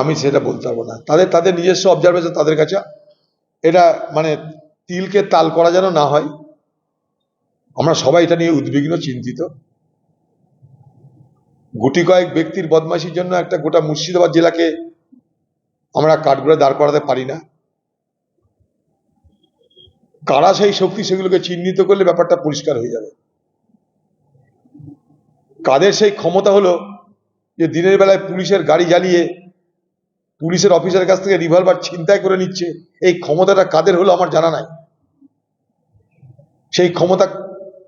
আমি সেটা বলতে পারব না। তাদের তাদের নিজস্ব অবজারভেশন তাদের কাছে এটা মানে তিলকে তাল করা যেন না হয়, আমরা সবাই এটা নিয়ে উদ্বিগ্ন, চিন্তিত। গুটি কয়েক ব্যক্তির বদমাশির জন্য একটা গোটা মুর্শিদাবাদ জেলাকে আমরা কাঠগড়ে দাঁড় করাতে পারি না। কারা সেই শক্তি সেগুলোকে চিহ্নিত করলে ব্যাপারটা পরিষ্কার হয়ে যাবে? কাদের সেই ক্ষমতা হলো যে দিনের বেলায় পুলিশের গাড়ি জ্বালিয়ে পুলিশের অফিসারের কাছ থেকে রিভলভার ছিনতাই করে নিচ্ছে। এই ক্ষমতাটা কাদের হলো আমার জানা নাই। সেই ক্ষমতা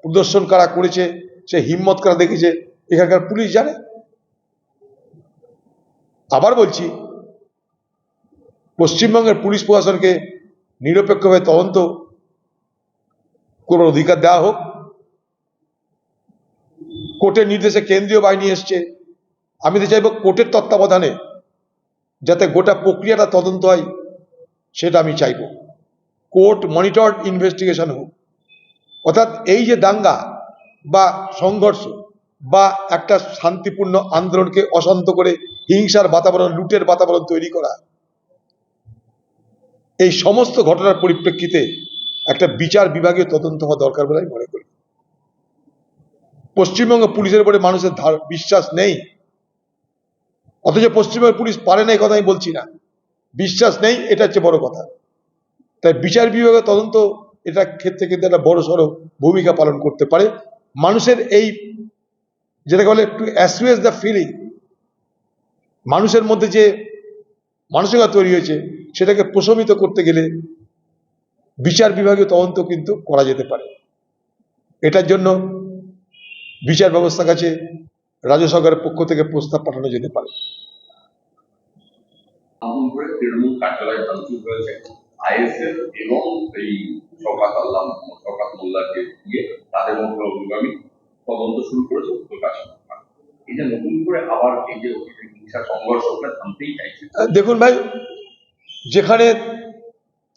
প্রদর্শন কারা করেছে, সে হিম্মত কারা দেখেছে, এখানকার পুলিশ জানে। আবার বলছি, পশ্চিমবঙ্গের পুলিশ প্রশাসনকে নিরপেক্ষভাবে তদন্ত করার অধিকার দেওয়া হোক। কোর্টের নির্দেশে কেন্দ্রীয় বাহিনী এসছে। আমি তো চাইব কোর্টের তত্ত্বাবধানে যাতে গোটা প্রক্রিয়াটা তদন্ত হয়, সেটা আমি চাইব। কোর্ট মনিটর্ড ইনভেস্টিগেশন হোক। অর্থাৎ এই যে দাঙ্গা বা সংঘর্ষ বা একটা শান্তিপূর্ণ আন্দোলনকে অশান্ত করে হিংসার বাতাবরণ, লুটের বাতাবরণ তৈরি করা, এই সমস্ত ঘটনার পরিপ্রেক্ষিতে একটা বিচার বিভাগীয় তদন্ত হওয়া দরকার বলে আমি মনে করি। পশ্চিমবঙ্গ পুলিশের উপরে মানুষের বিশ্বাস নেই। অথচ পশ্চিমবঙ্গের পুলিশ পারে না, এই কথা আমি বলছি না। বিশ্বাস নেই, এটা হচ্ছে বড় কথা। তাই বিচার বিভাগের তদন্ত, এটা ক্ষেত্রে কিন্তু একটা বড় সড়ো ভূমিকা পালন করতে পারে। মানুষের এই, যেটাকে বলে একটু অ্যাসুয়েস দ্য ফিলিং মানুষের মধ্যে যে মানসিকতা তৈরি হয়েছে, সেটাকে প্রশমিত করতে গেলে বিচার বিভাগীয় তদন্ত কিন্তু করা যেতে পারে। এটার জন্য বিচার ব্যবস্থার কাছে রাজ্য সরকারের পক্ষ থেকে প্রস্তাব পাঠানো যেতে পারে। নতুন করে তৃণমূল কার্যালয় ভাঙচুর হয়েছে আইএসএফ এবং এই শওকাত আল্লাহ শওকাত মোল্লাকে দিয়ে তাদের মধ্যে অগ্রগামী তদন্ত শুরু করেছে উত্তর কাশ্মীর যে নতুন করে আবার এই যে হিংসা সংঘর্ষ ওটা থামতেই চাইছে। দেখুন ভাই, যেখানে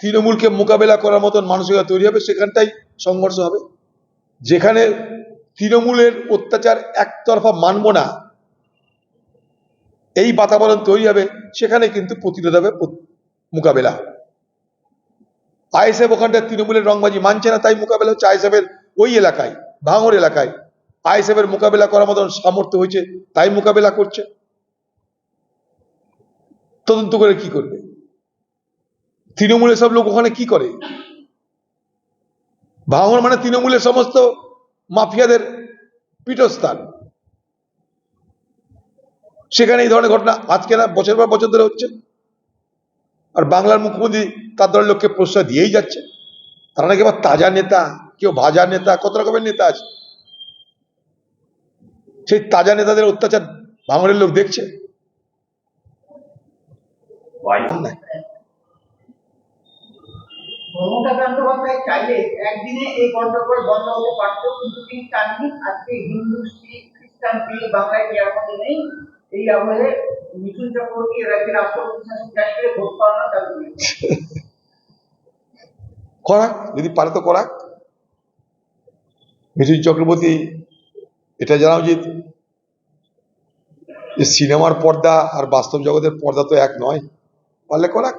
তৃণমূলকে মোকাবেলা করার মতন মানসিকতা তৈরি হবে, সেখানটাই সংঘর্ষ হবে। যেখানে তৃণমূলের অত্যাচার একতরফা মানব না এই বাতাবরণ তৈরি হবে, সেখানে কিন্তু প্রতিরোধ হবে মোকাবেলা। আইএসএফ ওখানটা তৃণমূলের রংবাজি মানছে না, তাই মোকাবেলা হচ্ছে আইএসএফের ওই এলাকায়, ভাঙর এলাকায়। আইএসএফের মোকাবেলা করার মতন সামর্থ্য হয়েছে, তাই মোকাবেলা করছে। তদন্ত করে কি করবে? তৃণমূলের সব লোক ওখানে কি করে? ভাঙর মানে তৃণমূলের সমস্ত মাফিয়াদের পীঠস্থান। সেখানে এই ধরনের ঘটনা আজকে না বছর পর বছর ধরে হচ্ছে। আর বাংলার মুখ্যমন্ত্রী তার দলের লোককে প্রশ্রয় দিয়েই যাচ্ছে। তারা নাকি আবার তাজা নেতা, কেউ ভাজা নেতা, কত রকমের নেতা আছে? সেই তাজা নেতাদের অত্যাচার ভাঙরের লোক দেখছে। মমতা এই আমলে মিঠুন চক্রবর্তী রাষ্ট্রপতি পাওয়ানো চালু করেছে করাক যদি পারে তো করাক মিঠুন চক্রবর্তী, এটা জানা উচিত যে সিনেমার পর্দা আর বাস্তব জগতের পর্দা তো এক নয়। পারলে করাক।